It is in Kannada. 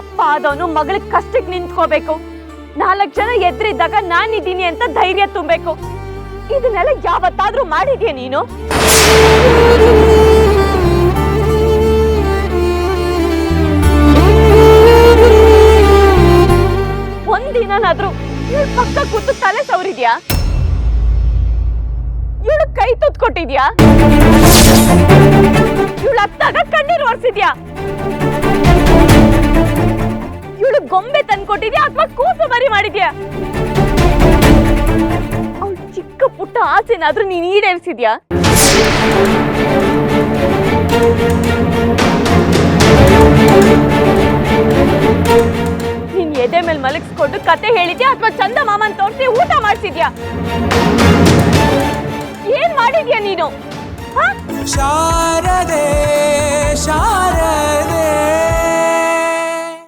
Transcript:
ಅಪ್ಪ ಆದವನು ಮಗಳಿಗೆ ಕಷ್ಟಕ್ಕೆ ನಿಂತ್ಕೋಬೇಕು. ನಾಲ್ಕು ಜನ ಎದ್ರಿದ್ದಾಗ ನಾನಿದ್ದೀನಿ ಅಂತ ಧೈರ್ಯ ತುಂಬಬೇಕು. ಇದನ್ನೆಲ್ಲ ಯಾವತ್ತಾದ್ರೂ ಮಾಡಿದ್ಯಾ ನೀನು? ಒಂದಿನಾದ್ರೂ ಇವಳು ಪಕ್ಕ ಕೂತು ತಲೆ ಸವರಿದ್ಯಾ? ಇವಳು ಕೈ ತುತ್ಕೊಟ್ಟಿದ್ಯಾ? ಇವಳ ಅತ್ತಾಗ ಗೊಂಬೆ ತಂದ್ಕೊಟ್ಟಿದ್ಯಾ ಅಥವಾ ಕೂಸು ಬರಿ ಮಾಡಿದ್ಯಾ? ಅವ್ ಚಿಕ್ಕ ಪುಟ್ಟ ಆಸೆನಾದ್ರೂ ನೀನ್ ಈಡೇರಿಸಿದ್ಯಾ? ನೀನ್ ಎದೆ ಮೇಲೆ ಮಲಗಿಸ್ಕೊಂಡು ಕತೆ ಹೇಳಿದ್ಯಾ ಅಥವಾ ಚಂದ ಮಾಮನ್ ತೋರಿಸಿ ಊಟ ಮಾಡಿಸಿದ್ಯಾ? ಏನ್ ಮಾಡಿದ್ಯಾ ನೀನು? ಹಾ?